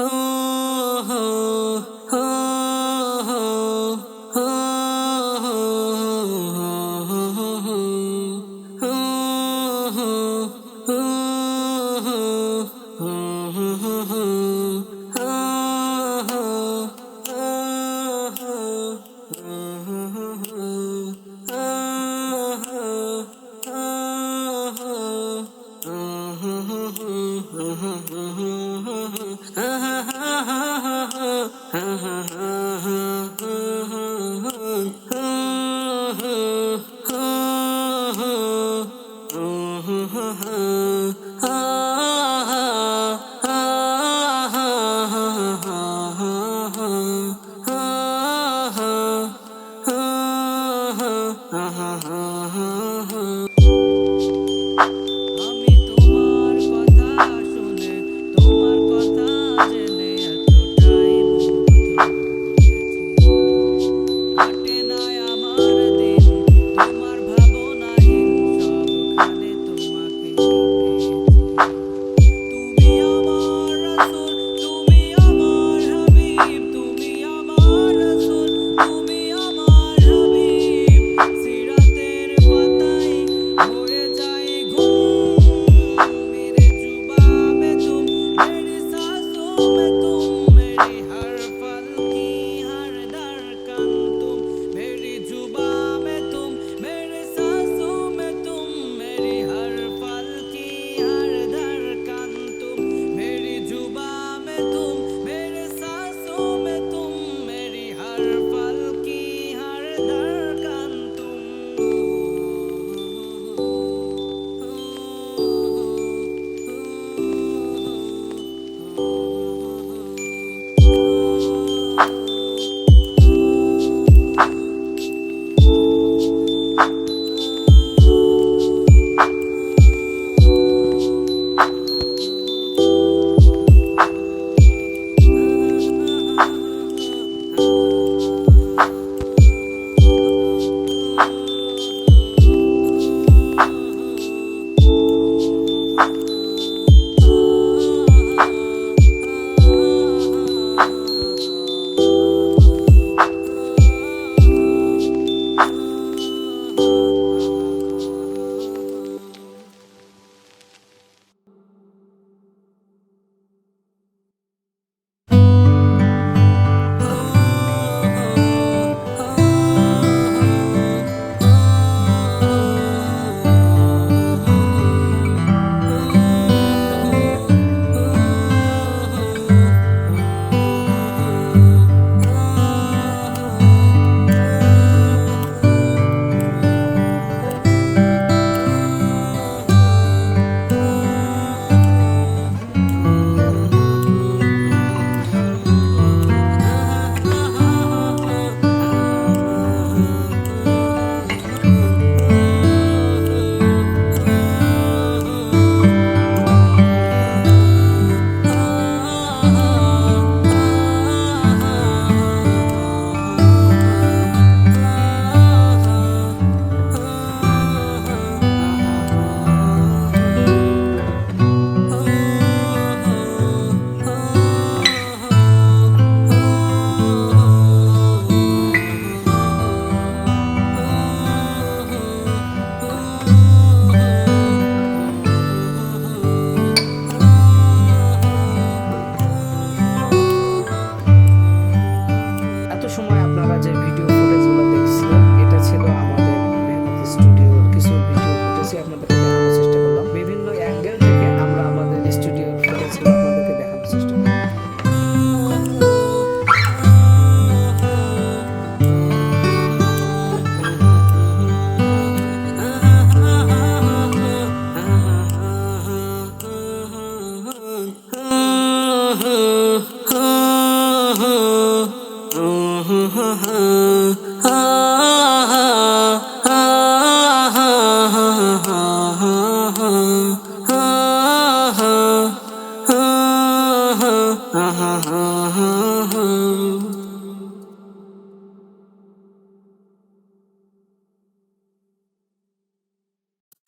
আমি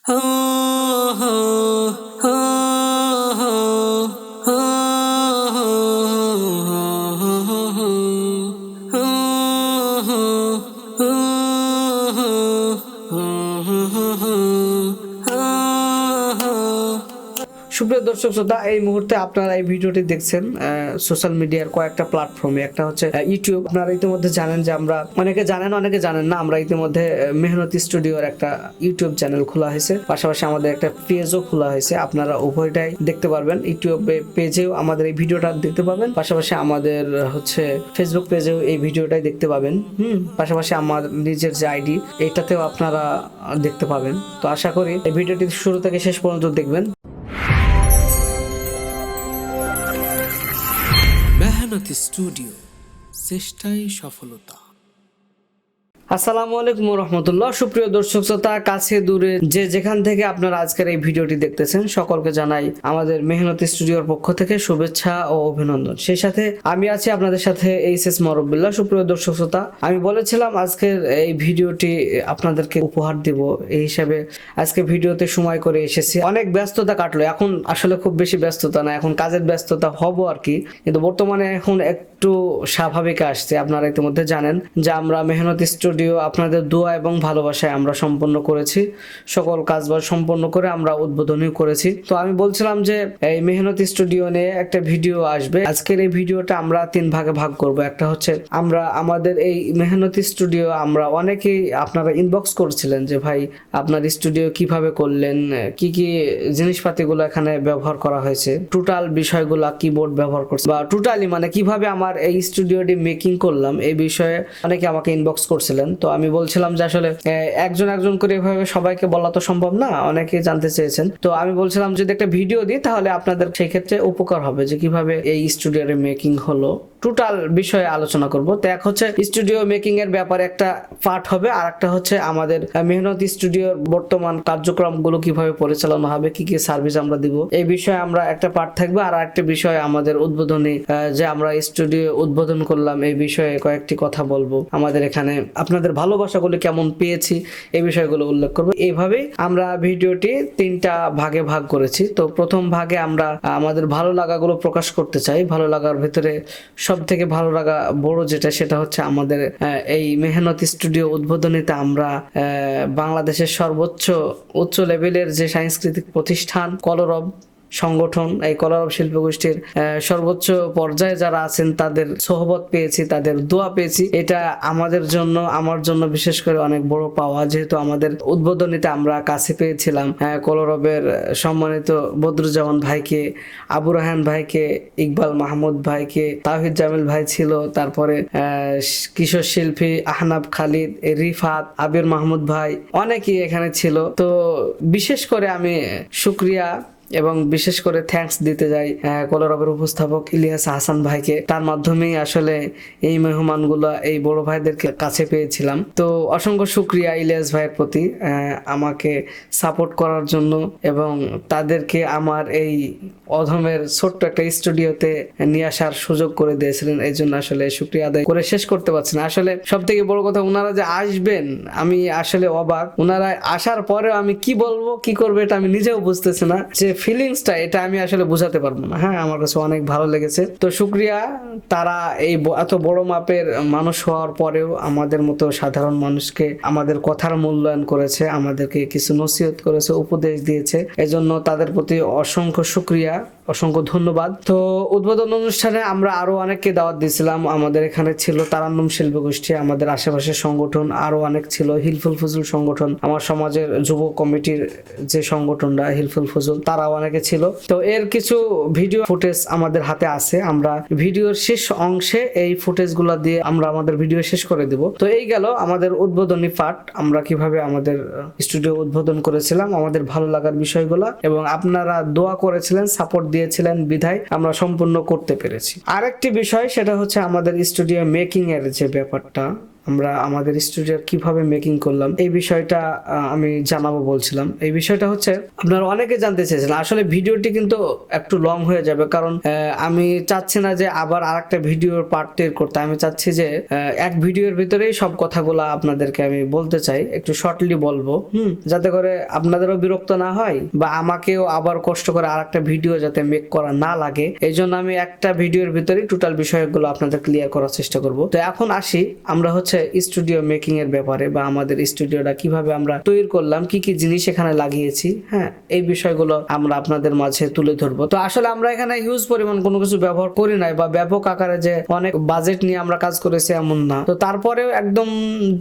Oh দর্শক শ্রোতা, এই মুহূর্তে আপনারা এই ভিডিওটি দেখছেন সোশ্যাল মিডিয়ার কয়েকটা প্ল্যাটফর্মে একটা হচ্ছে ইউটিউব আপনারা ইতিমধ্যে জানেন যে আমরা, অনেকে জানেন অনেকে জানেন না, আমরা ইতিমধ্যে মেহনতি স্টুডিওর একটা ইউটিউব চ্যানেল খোলা হয়েছে। পাশাপাশি আমাদের একটা পেজও খোলা হয়েছে। আপনারা উভয়টাই দেখতে পারবেন। ইউটিউব পেজেও আমাদের এই ভিডিওটা দেখতে পাবেন। পাশাপাশি আমাদের হচ্ছে ফেসবুক পেজেও এই ভিডিওটাই দেখতে পাবেন। হুম? পাশাপাশি আমার নিজের যে আইডি এটাতেও আপনারা দেখতে পাবেন। তো আশা করি এই ভিডিওটি শুরু থেকে শেষ পর্যন্ত দেখবেন। মেহনতি স্টুডিও চেষ্টাই সফলতা। আসসালামু আলাইকুম রহমতুল্লাহ সুপ্রিয় দর্শক শ্রোতা, কাছে দূরে যে যেখান থেকে আপনারা আজকের এই ভিডিওটি দেখতেছেন, সকলকে জানাই আমাদের মেহনত স্টুডিওর পক্ষ থেকে শুভেচ্ছা ও অভিনন্দন। সেই সাথে আমি আছি আপনাদের সাথে এইচ এস মরবিল্লা সুপ্রিয় দর্শক শ্রোতা, আমি বলেছিলাম আজকের এই ভিডিওটি আপনাদেরকে উপহার দিব। এই হিসাবে আজকে ভিডিওতে সময় করে এসেছি। অনেক ব্যস্ততা কাটলো। এখন আসলে খুব বেশি ব্যস্ততা না। এখন কাজের ব্যস্ততা হব আর কি। কিন্তু বর্তমানে এখন একটু স্বাভাবিক আসছে। আপনারা ইতিমধ্যে জানেন যে আমরা মেহনত স্টুডিও আপনাদের দোয়া এবং ভালোবাসায় আমরা সম্পন্ন করেছি, সকল কাজবাজ সম্পন্ন করে আমরা উদ্বোধনী করেছি। তো আমি বলছিলাম যে এই মেহনতি স্টুডিও নিয়ে একটা ভিডিও আসবে। আজকের এই ভিডিওটা আমরা তিন ভাগে ভাগ করব। একটা হচ্ছে আমরা, আমাদের এই মেহনতি স্টুডিও আমরা অনেকেই আপনারা ইনবক্স করছিলেন যে, ভাই, আপনার স্টুডিও কীভাবে করলেন? কি কি জিনিসপাতিগুলো এখানে ব্যবহার করা হয়েছে? টোটাল বিষয়গুলো কিবোর্ড ব্যবহার করছে বা টোটালি মানে কীভাবে আমার এই স্টুডিওটি মেকিং করলাম? এই বিষয়ে অনেকে আমাকে ইনবক্স করছিলেন তো আমি বলছিলাম যে আসলে একজন একজন করে এভাবে সবাইকে বলা তো সম্ভব না অনেকে জানতে চেয়েছেন। তো আমি বলছিলাম, যদি একটা ভিডিও দিই, তাহলে আপনাদের সেই ক্ষেত্রে উপকার হবে যে কীভাবে এই স্টুডিওর মেকিং হলো। টোটাল বিষয়ে আলোচনা করব। তো এক হচ্ছে স্টুডিও মেকিং এর ব্যাপারে একটা পার্ট হবে, আর একটা হচ্ছে আমাদের মেহনত স্টুডিওর বর্তমান কার্যক্রমগুলো কীভাবে পরিচালনা হবে, কি কি সার্ভিস আমরা দিব, এই বিষয়ে আমরা একটা পার্ট থাকবে। আর একটা বিষয় আমাদের উদ্বোধনী যে আমরা স্টুডিও উদ্বোধন করলাম, এই বিষয়ে কয়েকটি কথা বলব। আমাদের এখানে আপনাদের ভালোবাসাগুলো কেমন পেয়েছি, এই বিষয়গুলো উল্লেখ করব। এইভাবে আমরা ভিডিওটি তিনটা ভাগে ভাগ করেছি। তো প্রথম ভাগে আমরা আমাদের ভালো লাগাগুলো প্রকাশ করতে চাই। ভালো লাগার ভিতরে সব থেকে ভালো লাগা বড় যেটা সেটা হচ্ছে আমাদের এই মেহনত স্টুডিও উদ্বোধনীতে আমরা বাংলাদেশের সর্বোচ্চ, উচ্চ লেভেলের যে সাংস্কৃতিক প্রতিষ্ঠান কলরব সংগঠন, এই কলারব শিল্প গোষ্ঠীর সর্বোচ্চ পর্যায়ে যারা আছেন, তাদের সহবত পেয়েছি, তাদের দোয়া পেয়েছি। এটা আমাদের জন্য, আমার জন্য বিশেষ করে অনেক বড় পাওয়া। যেহেতু আমাদের উদ্বোধনীতে আমরা কাছে পেয়েছিলাম কলরবের সম্মানিত বদরুজ্জামান ভাইকে, আবু রাহান ভাইকে, ইকবাল মাহমুদ ভাইকে তাহিদ জামিল ভাই ছিল, তারপরে কিশোর শিল্পী আহনাব খালিদ, রিফাত, আবির মাহমুদ ভাই, অনেকেই এখানে ছিল। তো বিশেষ করে আমি শুক্রিয়া এবং বিশেষ করে থ্যাঙ্কস দিতে যাই কলরবের উপস্থাপক ইলিয়াস হাসান ভাইকে। তার মাধ্যমেই আসলে এই মেহমানগুলো, এই বড় ভাইদেরকে কাছে পেয়েছিলাম। তো অসংখ্য শুক্রিয়া ইলিয়াস ভাইয়ের প্রতি আমাকে সাপোর্ট করার জন্য এবং তাদেরকে আমার এই অধমের ছোট্ট একটা স্টুডিওতে নিয়ে আসার সুযোগ করে দিয়েছিলেন। এই জন্য আসলে শুক্রিয়া আদায় করে শেষ করতে পারছি না। আসলে সব থেকে বড় কথা ওনারা যে আসবেন, আমি আসলে অবাক। ওনারা আসার পরেও আমি কি বলব, কি করব এটা আমি নিজেও বুঝতেছি না। যে ফিলিংসটা এটা আমি আসলে বোঝাতে পারব না। হ্যাঁ আমার কাছে অনেক ভালো লেগেছে। তো শুক্রিয়া তারা এই এত বড় মাপের মানুষ হওয়ার পরেও আমাদের মতো সাধারণ মানুষকে আমাদের কথার মূল্যায়ন করেছে, আমাদেরকে কিছু নসিহত করেছে, উপদেশ দিয়েছে। এজন্য তাদের প্রতি অসংখ্য শুক্রিয়া অসংখ্য ধন্যবাদ। তো উদ্বোধন অনুষ্ঠানে আমরা আরও অনেককে দাওয়াত দিয়েছিলাম। আমাদের এখানে ছিল তারান্নম শিল্প গোষ্ঠী আমাদের আশেপাশের সংগঠন আরও অনেক ছিল, হিলফুল ফজল সংগঠন, আমার সমাজের যুব কমিটির যে সংগঠনটা, হিলফুল ফজল তারাও অনেকে ছিল। তো এর কিছু ভিডিও ফুটেজ আমাদের হাতে আছে। আমরা ভিডিওর শেষ অংশে এই ফুটেজ দিয়ে আমরা আমাদের ভিডিও শেষ করে দিব। তো এই গেল আমাদের উদ্বোধনী পাঠ। আমরা কীভাবে আমাদের স্টুডিও উদ্বোধন করেছিলাম, আমাদের ভালো লাগার বিষয়গুলো, এবং আপনারা দোয়া করেছিলেন, সাপোর্ট দিয়েছিলেন বিধায় আমরা সম্পূর্ণ করতে পেরেছি। আরেকটি বিষয়, সেটা হচ্ছে আমাদের স্টুডিও মেকিং এর যে ব্যাপারটা। আমরা আমাদের স্টুডিও কীভাবে মেকিং করলাম, এই বিষয়টা আমি জানাব বলছিলাম। এই বিষয়টা হচ্ছে, আপনারা অনেকে জানতে চেয়েছিলেন, আসলে ভিডিওটি কিন্তু একটু লং হয়ে যাবে, কারণ আমি চাচ্ছি না যে আবার আরেকটা ভিডিওর পার্ট টের করতে, আমি চাচ্ছি যে এক ভিডিওর ভিতরেই সব কথাগুলো আপনাদেরকে আমি বলতে চাই, একটু শর্টলি বলব, হুম? যাতে করে আপনাদেরও বিরক্ত না হয়, বা আমাকেও আবার কষ্ট করে আরেকটা ভিডিও যাতে মেক করা না লাগে এই জন্য আমি একটা ভিডিওর ভিতরেই টোটাল বিষয়গুলো আপনাদের ক্লিয়ার করার চেষ্টা করব। তো এখন আসি, আমরা হচ্ছে হচ্ছে স্টুডিও মেকিং এর ব্যাপারে বা আমাদের স্টুডিওটা কীভাবে আমরা তৈরি করলাম, কি কি জিনিস এখানে লাগিয়েছি হ্যাঁ এই বিষয়গুলো আমরা আপনাদের মাঝে তুলে ধরবো। তো আসলে আমরা এখানে হিউজ পরিমাণ কোনো কিছু ব্যবহার করি নাই বা ব্যাপক আকারে যে অনেক বাজেট নিয়ে আমরা কাজ করেছি এমন না। তো তারপরেও একদম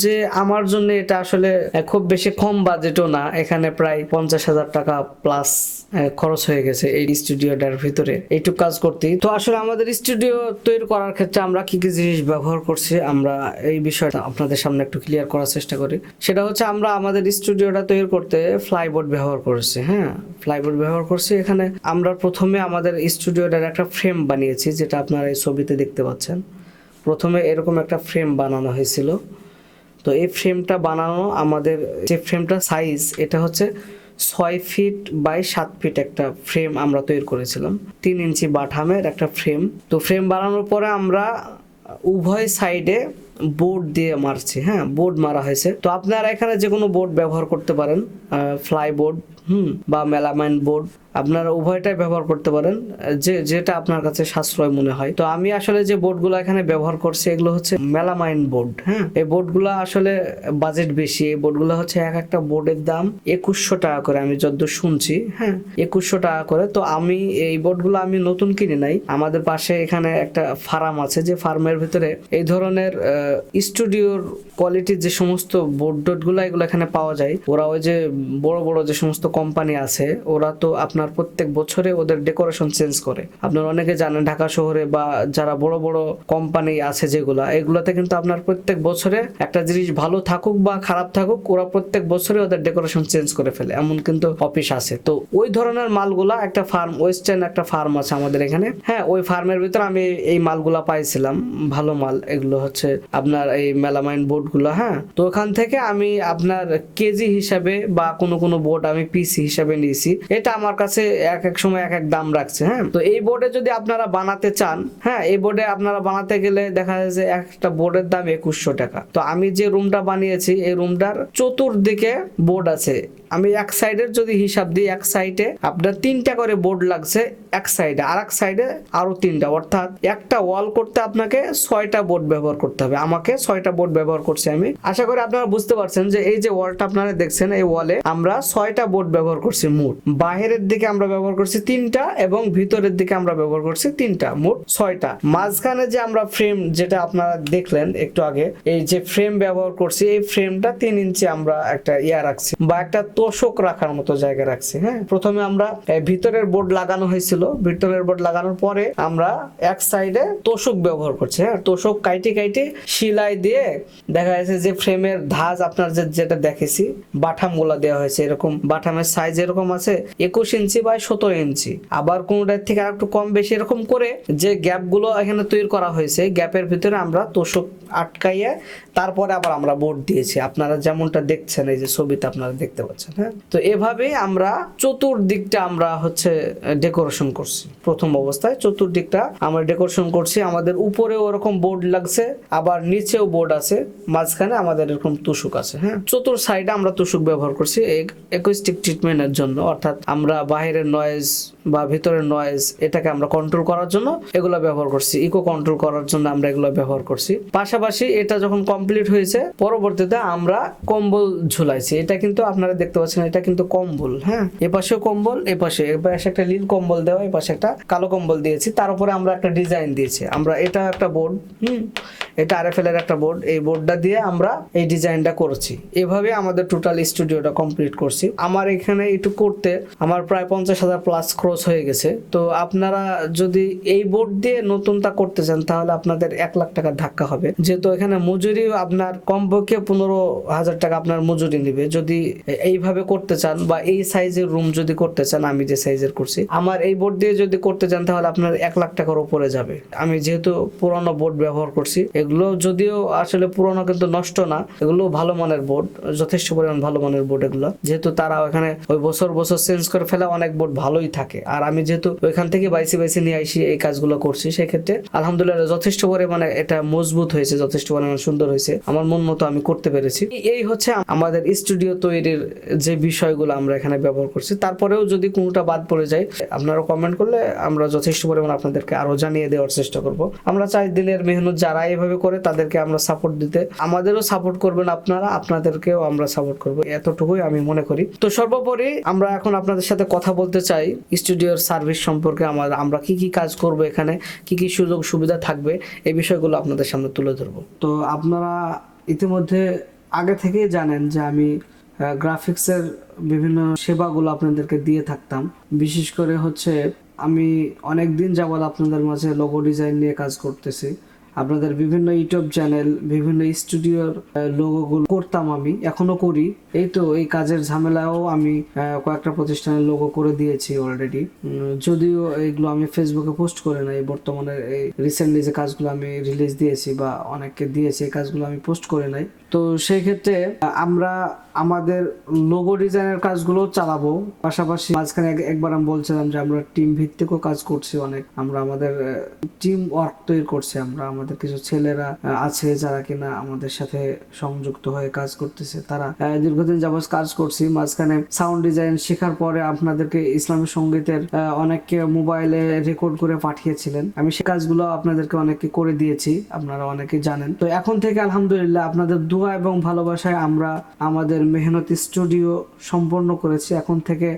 যে আমার জন্য এটা আসলে খুব বেশি কম বাজেটও না, এখানে প্রায় পঞ্চাশ হাজার টাকা প্লাস খরচ হয়ে গেছে এই স্টুডিওটার ভিতরে। এইটুকু কাজ করতে তো আসলে আমাদের স্টুডিও তৈরি করার ক্ষেত্রে আমরা কি কি জিনিস ব্যবহার করছি আমরা এই বিষয়টা আপনাদের সামনে একটু ক্লিয়ার করার চেষ্টা করি। সেটা হচ্ছে আমরা আমাদের স্টুডিওটা তৈরি করতে ফ্লাইবোর্ড ব্যবহার করেছি হ্যাঁ? ফ্লাইবোর্ড ব্যবহার করছি, এখানে আমরা প্রথমে আমাদের স্টুডিওটার একটা ফ্রেম বানিয়েছি, যেটা আপনারা এই ছবিতে দেখতে পাচ্ছেন। প্রথমে এরকম একটা ফ্রেম বানানো হয়েছিল। তো এই ফ্রেমটা বানানো আমাদের, যে ফ্রেমটা সাইজ এটা হচ্ছে ছয় ফিট বাই সাত ফিট একটা ফ্রেম আমরা তৈরি করেছিলাম। তিন ইঞ্চি বাঠামের একটা ফ্রেম তো ফ্রেম বানানোর পরে আমরা উভয় সাইডে বোর্ড দিয়ে মারছে হ্যাঁ বোর্ড মারা হয়েছে। তো আপনারা এখানে যে কোনো বোর্ড ব্যবহার করতে পারেন ফ্লাই বোর্ড হুম। বা মেলামাইন বোর্ড, আপনারা উভয়টাই ব্যবহার করতে পারেন, যে, যেটা আপনার কাছে সাশ্রয় মনে হয়। তো আমি আসলে যে বোর্ডগুলো এখানে ব্যবহার করছি, এগুলো হচ্ছে মেলামাইন বোর্ড হ্যাঁ? এই বোর্ডগুলো আসলে বাজেট বেশি, এই বোর্ডগুলো হচ্ছে এক একটা বোর্ডের দাম একুশশো টাকা করে, আমি যতদূর শুনছি হ্যাঁ? একুশশো টাকা করে। তো আমি এই বোর্ডগুলো আমি নতুন কিনে নাই। আমাদের পাশে এখানে একটা ফার্ম আছে, যে ফার্মের ভিতরে এই ধরনের স্টুডিওর কোয়ালিটির যে সমস্ত বোর্ড টোর্ডগুলো এগুলো এখানে পাওয়া যায়। ওরা ওই যে বড় বড় যে সমস্ত কোম্পানি আছে, ওরা তো আপনার প্রত্যেক বছরে ওদের ডেকোরেশন চেঞ্জ করে। আপনার অনেকে জানেন ঢাকা শহরে বা যারা বড় বড় কোম্পানি আছে যেগুলা, এগুলোতে কিন্তু আপনার প্রত্যেক বছরে একটা জিনিস ভালো থাকুক বা খারাপ থাকুক, ওরা প্রত্যেক বছরে ওদের ডেকোরেশন চেঞ্জ করে ফেলে, এমন কিন্তু অফিস আছে। তো ওই ধরনের মালগুলা একটা ফার্ম ওয়েস্টার্ন একটা ফার্ম আছে আমাদের এখানে। হ্যাঁ ওই ফার্মের ভিতরে আমি এই মালগুলা পাইছিলাম, ভালো মাল, এগুলো হচ্ছে আপনার এই মেলামাইন বোর্ডগুলো হ্যাঁ। তো ওখান থেকে আমি আপনার কেজি হিসাবে বা কোনো কোনো বোর্ড আমি পিসি হিসাবে নিয়েছি। এটা আমার কাছে এক এক সময় এক এক দাম রাখছে হ্যাঁ? তো এই বোর্ডে যদি আপনারা বানাতে চান হ্যাঁ এই বোর্ডে আপনারা বানাতে গেলে দেখা যায় যে একটা বোর্ডের দাম একুশশো টাকা। তো আমি যে রুমটা বানিয়েছি, এই রুমটার চতুর্দিকে বোর্ড আছে। আমি এক সাইডের যদি হিসাব দিই, এক সাইডে আপনার তিনটা করে বোর্ড লাগছে এক সাইডে আর এক সাইডে আরও তিনটা। অর্থাৎ একটা ওয়াল করতে আপনাকে ছয়টা বোর্ড ব্যবহার করতে হবে। আমাকে ছয়টা বোর্ড ব্যবহার করছি আমি। আশা করি আপনারা বুঝতে পারছেন যে এই যে ওয়ালটা আপনারা দেখছেন, এই ওয়ালে আমরা ছয়টা বোর্ড ব্যবহার করছি মোট। বাহিরের দিকে আমরা ব্যবহার করছি তিনটা এবং ভিতরের দিকে আমরা ব্যবহার করছি তিনটা, মোট ছয়টা। মাঝখানে যে আমরা ফ্রেম যেটা আপনারা দেখলেন একটু আগে, এই যে ফ্রেম ব্যবহার করছি, এই ফ্রেমটা তিন ইঞ্চি আমরা একটা ইয়া রাখছি বা একটা তোষক রাখার মতো জায়গা রাখছি হ্যাঁ? প্রথমে আমরা ভিতরের বোর্ড লাগানো হয়েছিল। ভিতরের বোর্ড লাগানোর পরে আমরা এক সাইডে তোষক ব্যবহার করছি হ্যাঁ? তোষক কাইটে কাইটে শিলাই দিয়ে দেখা যাচ্ছে যে ফ্রেমের ধাজ আপনার যে, যেটা দেখেছি বাঠামগুলা দেওয়া হয়েছে, এরকম বাঠামের সাইজ এরকম আছে, একুশ ইঞ্চি বাই সতেরো ইঞ্চি। আবার কোনটার থেকে আর একটু কম বেশি এরকম করে যে গ্যাপগুলো এখানে তৈরি করা হয়েছে, গ্যাপের ভিতরে আমরা তোষক আটকাইয়ে তারপরে আবার আমরা বোর্ড দিয়েছি। আপনারা যেমনটা দেখছেন, এই যে ছবিতে আপনারা দেখতে পাচ্ছেন। হ্যাঁ। তো এভাবে আমরা চতুর্দিকটা আমরা হচ্ছে ডেকোরেশন করছি। প্রথম অবস্থায় চতুর্দিকটা আমরা ডেকোরেশন করছি। আমাদের উপরে ওরকম বোর্ড লাগছে, আবার নিচেও বোর্ড আছে। মাঝখানে আমাদের এরকম তুষুক আছে হ্যাঁ। চতুর সাইডে আমরা তুষুক ব্যবহার করছি একুইস্টিক ট্রিটমেন্টের জন্য। অর্থাৎ আমরা বাইরের নয়েজ বা ভিতরের নয়েজ এটাকে আমরা কন্ট্রোল করার জন্য এগুলো ব্যবহার করছি। ইকো কন্ট্রোল করার জন্য আমরা এগুলো ব্যবহার করছি। পাশাপাশি এটা যখন কমপ্লিট হয়েছে, পরবর্তীতে আমরা কম্বল ঝুলাইছি। এটা কিন্তু আপনারা দেখতে পাচ্ছেন, এটা কিন্তু কম্বল হ্যাঁ? এপাশেও কম্বল, এপাশে। এপাশে একটা নীল কম্বল দেওয়া, এপাশে একটা কালো কম্বল দিয়েছি। তার উপরে আমরা একটা ডিজাইন দিয়েছি। আমরা এটা একটা বোর্ড, হুম? এটা আরএফএল এর একটা বোর্ড। এই বোর্ডটা দিয়ে আমরা এই ডিজাইনটা করেছি। এভাবে আমাদের টোটাল স্টুডিওটা কমপ্লিট করছি। আমার এখানে একটু করতে আমার প্রায় পঞ্চাশ হাজার প্লাস খরচ হয়ে গেছে। তো আপনারা যদি এই বোর্ড দিয়ে নতুনটা করতে চান, তাহলে আপনাদের এক লাখ টাকা ধাক্কা হবে। যেহেতু এখানে মজুরি আপনার কমপক্ষে পনেরো হাজার টাকা আপনার মজুরি নেবে। যদি এইভাবে করতে চান বা এই সাইজের রুম যদি করতে চান, আমি যে সাইজের করছি, আমার এই বোর্ড দিয়ে যদি করতে চান, তাহলে আপনার এক লাখ টাকার উপরে যাবে। আমি যেহেতু পুরনো বোর্ড ব্যবহার করছি, এগুলো যদিও আসলে পুরনো কিন্তু নষ্ট না, এগুলো ভালো মানের বোর্ড যথেষ্ট পরিমাণ ভালো মানের বোর্ড এগুলো। যেহেতু তারা ওখানে ওই বছর বছর চেঞ্জ করে ফেলে অনেক বোর্ড ভালোই থাকে। আর আমি যেহেতু ওইখান থেকে বাইসি বাইসি নিয়ে আসি, এই কাজগুলো করছি, সেক্ষেত্রে আলহামদুলিল্লাহ যথেষ্ট পরিমাণে এটা মজবুত হয়েছে, যথেষ্ট পরিমাণে সুন্দর হয়েছে। আমার মন মতো আমি করতে পেরেছি। এই হচ্ছে আমাদের স্টুডিও তৈরির যে বিষয়গুলো আমরা এখানে ব্যবহার করছি, তারপরেও যদি কোনোটা বাদ পড়ে যায় আপনারা কমেন্ট করলে আমরা যথেষ্ট পরিমাণ আপনাদেরকে আরও জানিয়ে দেওয়ার চেষ্টা করব। আমরা চাই দিনের মেহনত যারা এভাবে করে, তাদেরকে আমরা সাপোর্ট দিতে। আমাদেরও সাপোর্ট করবেন আপনারা, আপনাদেরকেও আমরা সাপোর্ট করব। এতটুকুই আমি মনে করি। তো সর্বোপরি আমরা এখন আপনাদের সাথে কথা বলতে চাই, স্টুডিওর সার্ভিস সম্পর্কে আমার, আমরা কি কি কাজ করব এখানে, কি কি সুযোগ সুবিধা থাকবে, এই বিষয়গুলো আপনাদের সামনে তুলে ধরবো। তো আপনারা ইতিমধ্যে আগে থেকেই জানেন যে আমি গ্রাফিক্সের বিভিন্ন সেবাগুলো আপনাদেরকে দিয়ে থাকতাম। বিশেষ করে হচ্ছে আমি অনেক দিন যাবৎ আপনাদের মাঝে লোগো ডিজাইন নিয়ে কাজ করতেছি। আপনাদের বিভিন্ন ইউটিউব চ্যানেল বিভিন্ন স্টুডিওর লোগোগুলো করতাম আমি, এখনও করি। এই তো এই কাজের ঝামেলাও আমি কয়েকটা প্রতিষ্ঠানের লোগো করে দিয়েছি অলরেডি যদিও এইগুলো আমি ফেসবুকে পোস্ট করে নাই, বর্তমানে এই রিসেন্টলি যে কাজগুলো আমি রিলিজ দিয়েছি বা অনেককে দিয়েছি, এই কাজগুলো আমি পোস্ট করে নাই। তো সেই ক্ষেত্রে আমরা আমাদের লোগো ডিজাইনের কাজগুলো চালাবো। পাশাপাশি মাঝখানে একবার আমি বলছিলাম যে আমরা টিম ভিত্তিকও কাজ করছি অনেক। আমরা আমাদের টিম ওয়ার্ক তৈরি করছি আমরা। আমাদের কিছু ছেলেরা আছে যারা কিনা আমাদের সাথে সংযুক্ত হয়ে কাজ করতেছে। তারা দীর্ঘদিন যাবত কাজ করছি। মাঝখানে সাউন্ড ডিজাইন শেখার পরে আপনাদেরকে ইসলামী সঙ্গীতের অনেককে মোবাইলে রেকর্ড করে পাঠিয়েছিলেন। আমি সে কাজগুলো আপনাদেরকে অনেককে করে দিয়েছি। আপনারা অনেকে জানেন। তো এখন থেকে আলহামদুলিল্লাহ আপনাদের দোয়া এবং ভালোবাসায় আমরা আমাদের মেহনতি স্টুডিও সম্পন্ন করেছি। এখন থেকে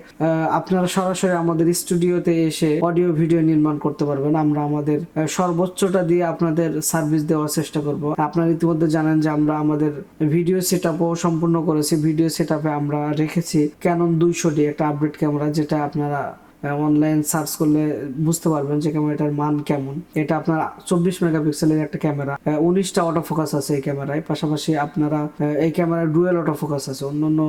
আপনারা সরাসরি আমাদের স্টুডিওতে এসে অডিও ভিডিও নির্মাণ করতে পারবেন। আমরা আমাদের সর্বোচ্চটা দিয়ে আপনাদের সার্ভিস দেওয়ার চেষ্টা করব। আপনারা ইতিমধ্যে জানেন যে আমরা আমাদের ভিডিও সেট সম্পূর্ণ করেছি। ভিডিও সেট আমরা রেখেছি ক্যানন দুইশো ডি একটা আপডেট ক্যামেরা যেটা আপনারা অনলাইন সার্চ করলে বুঝতে পারবেন যে ক্যামেরাটার মান কেমন। এটা আপনার চব্বিশ মেগাপিক্সেলের একটা ক্যামেরা উনিশটা অটো ফোকাস আছে এই ক্যামেরায় পাশাপাশি আপনারা এই ক্যামেরার ডুয়েল অটো ফোকাস আছে। অন্য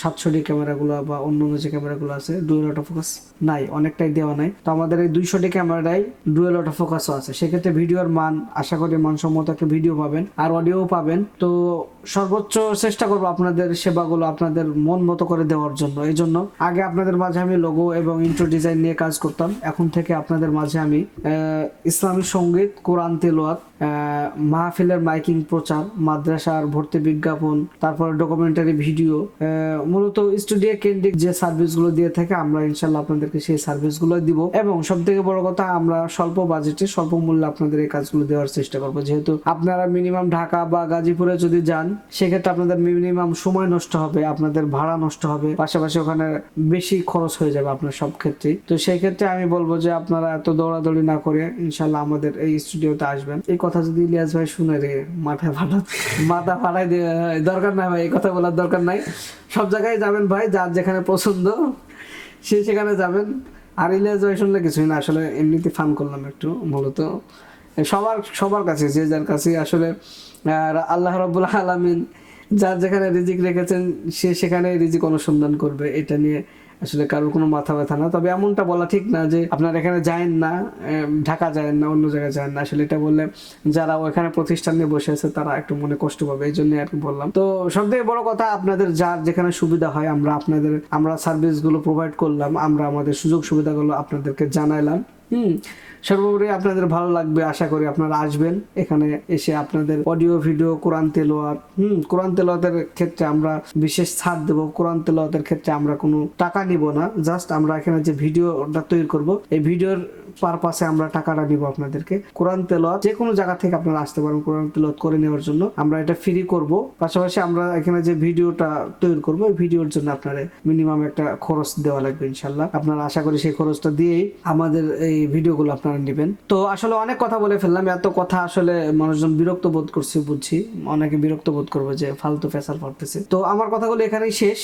সাতশো ডি ক্যামেরাগুলো বা অন্য অন্য যে ক্যামেরাগুলো আছে ডুয়েল অটো ফোকাস নাই, অনেকটাই দেওয়া নাই। তো আমাদের এই দুইশো ডি ক্যামেরাটাই ডুয়েল অটো ফোকাসও আছে। সেক্ষেত্রে ভিডিওর মান, আশা করি মানসম্মত একটা ভিডিও পাবেন আর অডিও পাবেন। তো সর্বোচ্চ চেষ্টা করব আপনাদের সেবাগুলো, আপনাদের মন মতো করে দেওয়ার জন্য। এই জন্য আগে আপনাদের মাঝে আমি লোগো এবং ইন্ট্রো ডিজাইন নিয়ে কাজ করতাম। এখন থেকে আপনাদের মাঝে আমি ইসলামী সংগীত, কোরআন তেলোয়াত মাহফিলের মাইকিং প্রচার, মাদ্রাসার ভর্তি বিজ্ঞাপন, তারপর ডকুমেন্টারি ভিডিও মূলত স্টুডিও কেন্দ্রিক যে সার্ভিসগুলো দিয়ে থাকে, আমরা ইনশাল্লাহ আপনাদেরকে সেই সার্ভিসগুলো দিব। এবং সব থেকে বড় কথা, আমরা স্বল্প বাজেটে স্বল্প মূল্যে আপনাদের এই কাজগুলো দেওয়ার চেষ্টা করব। যেহেতু আপনারা মিনিমাম ঢাকা বা গাজীপুরে যদি যান, সেক্ষেত্রে আপনাদের মিনিমাম সময় নষ্ট হবে, আপনাদের ভাড়া নষ্ট হবে, পাশাপাশি ওখানে বেশি খরচ হয়ে যাবে আপনার সব ক্ষেত্রেই তো সেই ক্ষেত্রে আমি বলব যে আপনারা এত দৌড়াদৌড়ি না করে ইনশাল্লাহ আমাদের এই স্টুডিওতে আসবেন। এই কথা যদি ইলিয়াস ভাই শুনে রে মাথায় ফাটা মাথা ফাটাই দরকার নাই ভাই, এই কথা বলার দরকার নাই। সব জায়গায় যাবেন ভাই, যার যেখানে পছন্দ, সে সেখানে যাবেন। আর ইলিয়াস ভাই শুনলে কিছুই না, আসলে এমনিতে ফান করলাম একটু মূলত। সবার সবার কাছে, যে যার কাছে আসলে আল্লাহ রব্বুল আলমিন যার যেখানে রিজিক রেখেছেন, সে সেখানে রিজিক অনুসন্ধান করবে, এটা নিয়ে আসলে কারোর কোনো মাথা ব্যথা না। তবে এমনটা বলা ঠিক না যে আপনার এখানে যায়েন না ঢাকা যায়েন না, অন্য জায়গায় যায়েন না। আসলে এটা বললে যারা ওখানে প্রতিষ্ঠান নিয়ে বসে আছে, তারা একটু মনে কষ্ট পাবে। এই জন্য আর কি বললাম। তো সব থেকে বড় কথা, আপনাদের যার যেখানে সুবিধা হয়, আমরা আপনাদের, আমরা সার্ভিসগুলো প্রোভাইড করলাম, আমরা আমাদের সুযোগ সুবিধাগুলো আপনাদেরকে জানাইলাম। হুম। সর্বোপরি আপনাদের ভালো লাগবে, আশা করি আপনারা আসবেন। এখানে এসে আপনাদের অডিও, ভিডিও, কোরআন তেলোয়ার হুম, কোরআন তেলোয়াতের ক্ষেত্রে আমরা বিশেষ ছাড় দেবো। কোরআন তেলোয়াতের ক্ষেত্রে আমরা কোনো টাকা নিব না, জাস্ট আমরা এখানে যে ভিডিওটা তৈরি করব, এই ভিডিওর পারপাসে আমরা টাকাটা নিব আপনাদেরকে। কোরআন তেলোয়াত যে কোনো জায়গা থেকে আপনারা আসতে পারেন কোরআন তেলোয়াত করে নেওয়ার জন্য। আমরা এটা ফ্রি করব। পাশাপাশি আমরা এখানে যে ভিডিওটা তৈরি করব এই ভিডিওর জন্য আপনারা মিনিমাম একটা খরচ দেওয়া লাগবে ইনশাল্লাহ। আপনারা আশা করি সেই খরচটা দিয়েই আমাদের এই ভিডিওগুলো আপনারা নেবেন। তো আসলে অনেক কথা বলে ফেললাম, এত কথা আসলে মানুষজন বিরক্ত বোধ করছে, বুঝছি। অনেকে বিরক্ত বোধ করবে যে ফালতু ফেসাল পড়তেছে তো আমার কথাগুলো এখানেই শেষ।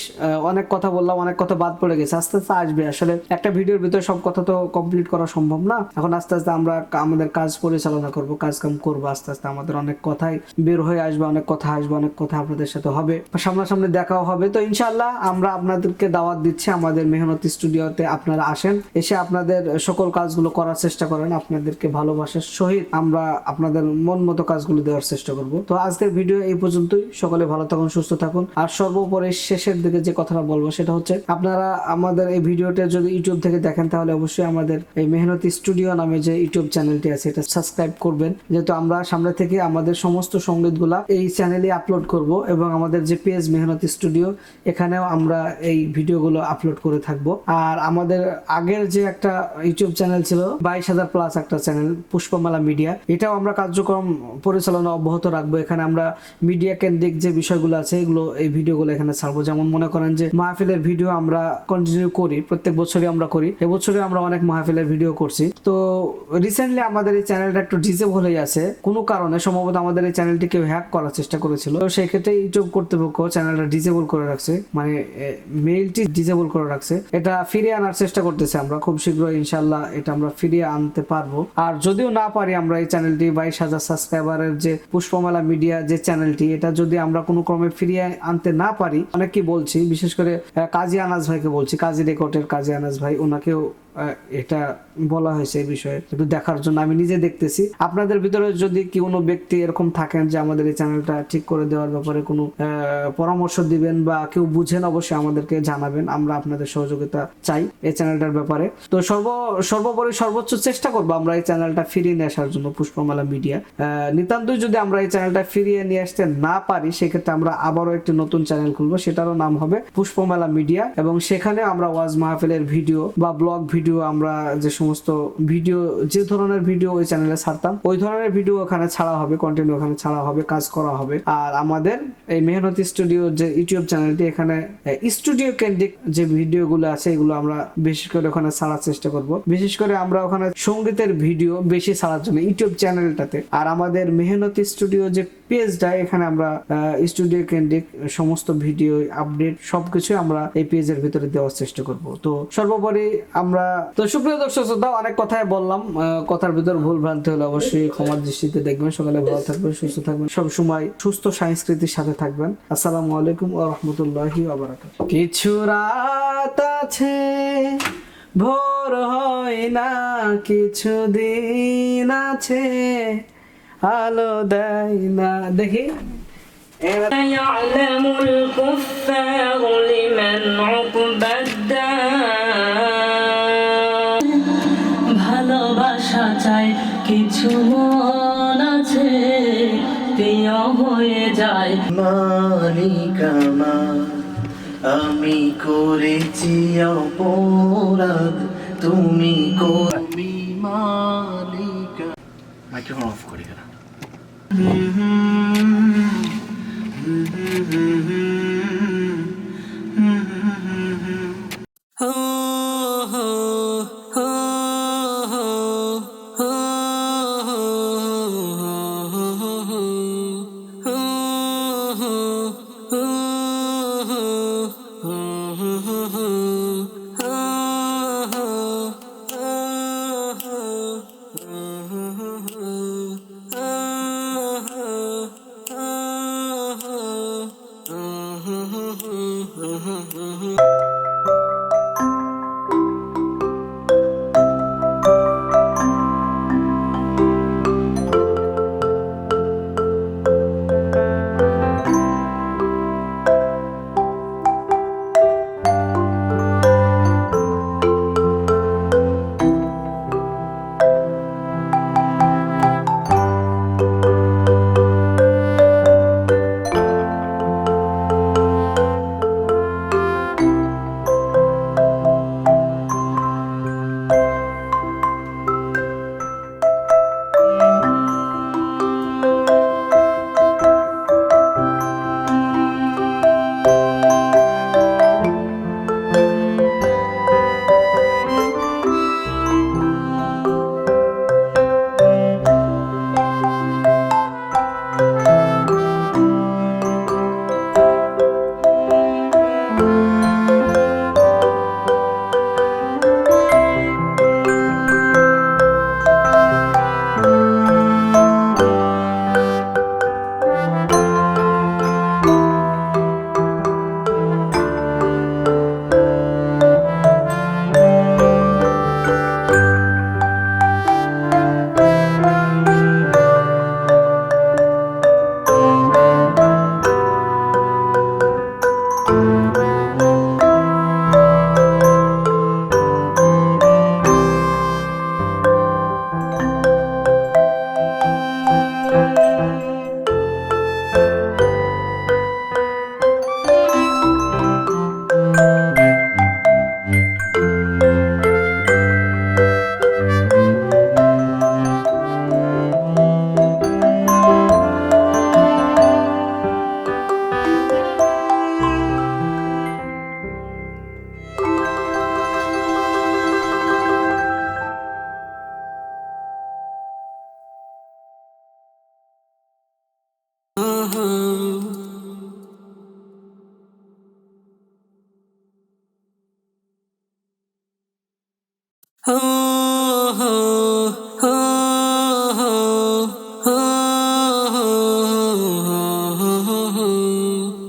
অনেক কথা বললাম, অনেক কথা বাদ পড়ে গেছে, আস্তে আস্তে আসবে। আসলে একটা ভিডিওর ভিতরে সব কথা তো কমপ্লিট করা সম্ভব না। এখন আস্তে আস্তে আমরা আমাদের কাজ পরিচালনা করব কাজ কাম করব, আস্তে আস্তে আমাদের অনেক কথাই বের হয়ে আসবে, অনেক কথা আসবে, অনেক কথা আপনাদের সাথে হবে। সামনাসামনি দেখাও হবে। তো ইনশাল্লাহ আমরা আপনাদেরকে দাওয়াত দিচ্ছি আমাদের মেহনতি স্টুডিওতে আপনারা আসেন। এসে আপনাদের সকল কাজগুলো করার চেষ্টা করেন, আপনাদেরকে ভালোবাসার সহিত আমরা আপনাদের মন মতো কাজগুলো দেওয়ার চেষ্টা করব। তো আজকের ভিডিও এই পর্যন্তই। সকলে ভালো থাকুন, সুস্থ থাকুন। আর সর্বোপরি শেষের দিকে যে কথাটা বলব সেটা হচ্ছে, আপনারা আমাদের এই ভিডিওটা যদি ইউটিউব থেকে দেখেন, তাহলে অবশ্যই আমাদের এই মেহনতি স্টুডিও নামে যে ইউটিউব চ্যানেলটি আছে, এটা সাবস্ক্রাইব করবেন। যেহেতু আমরা সামনে থেকে আমাদের সমস্ত সঙ্গীতগুলা এই চ্যানেলে আপলোড করব এবং আমাদের যে পেজ মেহনতি স্টুডিও, এখানেও আমরা এই ভিডিওগুলো আপলোড করে থাকব। আর আমাদের আগের যে একটা ইউটিউব চ্যানেল ছিল, বাইশ হাজার প্লাস একটা চ্যানেল, পুষ্পমালা মিডিয়া, এটাও আমরা কার্যক্রম পরিচালনা অব্যাহত রাখব। এখানে আমরা মিডিয়া কেন্দ্রিক যে বিষয়গুলো আছে, এগুলো এই ভিডিওগুলো এখানে ছাড়বো। যেমন মনে করেন যে মাহফিলের ভিডিও আমরা কন্টিনিউ করি, প্রত্যেক বছরই আমরা করি। এবছরে আমরা অনেক মাহফিলের ভিডিও করছি। তো রিসেন্টলি আমাদের এই চ্যানেলটা একটু ডিজেবল হয়ে আছে। কোনো কারণে সম্ভবত আমাদের এই চ্যানেলটি কেউ হ্যাক করার চেষ্টা করেছিল। তো সেই ক্ষেত্রে ইউটিউব কর্তৃপক্ষ চ্যানেলটা ডিজেবল করে রাখছে। মানে মেইলটি ডিজেবল করে রাখছে। এটা ফিরিয়ে আনার চেষ্টা করতেছে আমরা। খুব শীঘ্রই ইনশাল্লাহ এটা আমরা ফিরিয়ে আনতে পারব। আর যদিও না পারি আমরা এই চ্যানেলটি বাইশ হাজার সাবস্ক্রাইবারের যে পুষ্পমেলা মিডিয়া যে চ্যানেলটি এটা যদি আমরা কোনো ক্রমে ফিরিয়ে আনতে না পারি অনেক কি বলছি, বিশেষ করে কাজী আনাজ ভাইকে বলছি, কাজী রেকর্ডের কাজী আনাজ ভাই ওনাকেও এটা বলা হয়েছে এই বিষয়ে একটু দেখার জন্য আমি নিজে দেখতেছি। আপনাদের ভিতরে যদি কোনো ব্যক্তি এরকম থাকেন যে আমাদের এই চ্যানেলটা ঠিক করে দেওয়ার ব্যাপারে কোনো পরামর্শ দিবেন বা কেউ বুঝেন, অবশ্যই আমাদেরকে জানাবেন। আমরা আপনাদের সহযোগিতা চাই এই চ্যানেলটার ব্যাপারে। তো সর্ব, সর্বোপরি সর্বোচ্চ চেষ্টা করব আমরা এই চ্যানেলটা ফিরিয়ে নিয়ে আসার জন্য, পুষ্পমালা মিডিয়া। নিতান্তই যদি আমরা এই চ্যানেলটা ফিরিয়ে নিয়ে আসতে না পারি, সেক্ষেত্রে আমরা আবারও একটি নতুন চ্যানেল খুলবো, সেটারও নাম হবে পুষ্পমেলা মিডিয়া। এবং সেখানে আমরা ওয়াজ মাহফিলের ভিডিও বা ব্লগ ভিডিও আমরা যে সমস্ত ভিডিও যে ধরনের ভিডিও ওই চ্যানেলে ছাড়তাম, ওই ধরনের ভিডিও ওখানে ছাড়া হবে কন্টেন্ট ওখানে ছাড়া হবে, কাজ করা হবে। আর আমাদের এই মেহনতি স্টুডিও যে ইউটিউব চ্যানেলটি এখানে স্টুডিও কেন্দ্রিক যে ভিডিওগুলো আছে, এগুলো আমরা বিশেষ করে ওখানে ছাড়ার চেষ্টা করব। বিশেষ করে আমরা ওখানে সঙ্গীতের ভিডিও বেশি ছাড়ার জন্য, ইউটিউব চ্যানেলটাতে আর আমাদের মেহনতি স্টুডিও যে পেজটা, এখানে আমরা স্টুডিও কেন্দ্রিক সমস্ত ভিডিও আপডেট সবকিছু আমরা এই পেজের ভিতরে দেওয়ার চেষ্টা করব। তো সর্বোপরি আমরা, তো সুপ্রিয় দর্শক শ্রোতা অনেক কথাই বললাম কথার ভিতর ভুল ভ্রান্তি হলে অবশ্যই ক্ষমার দৃষ্টিতে দেখবেন। সকালে ভালো থাকবেন, সুস্থ থাকবেন সব সময় সুস্থ সংস্কৃতির সাথে থাকবেন। আসসালামু আলাইকুম ওয়া রাহমাতুল্লাহি ওয়া বারাকাতুহু। কিছু রাত আছে, ভোর হয় না, কিছু দিন আছে আলো দেয় না দেখি এবার يعلم الكفار لمن عقبى الدار ভালোবাসা চাই কিছু মন আছে প্রিয় হয়ে যায় মালিক আমার আমি করেছি অপরাধ তুমি করবি মালিক মাইক্রোফোন অফ করে গেল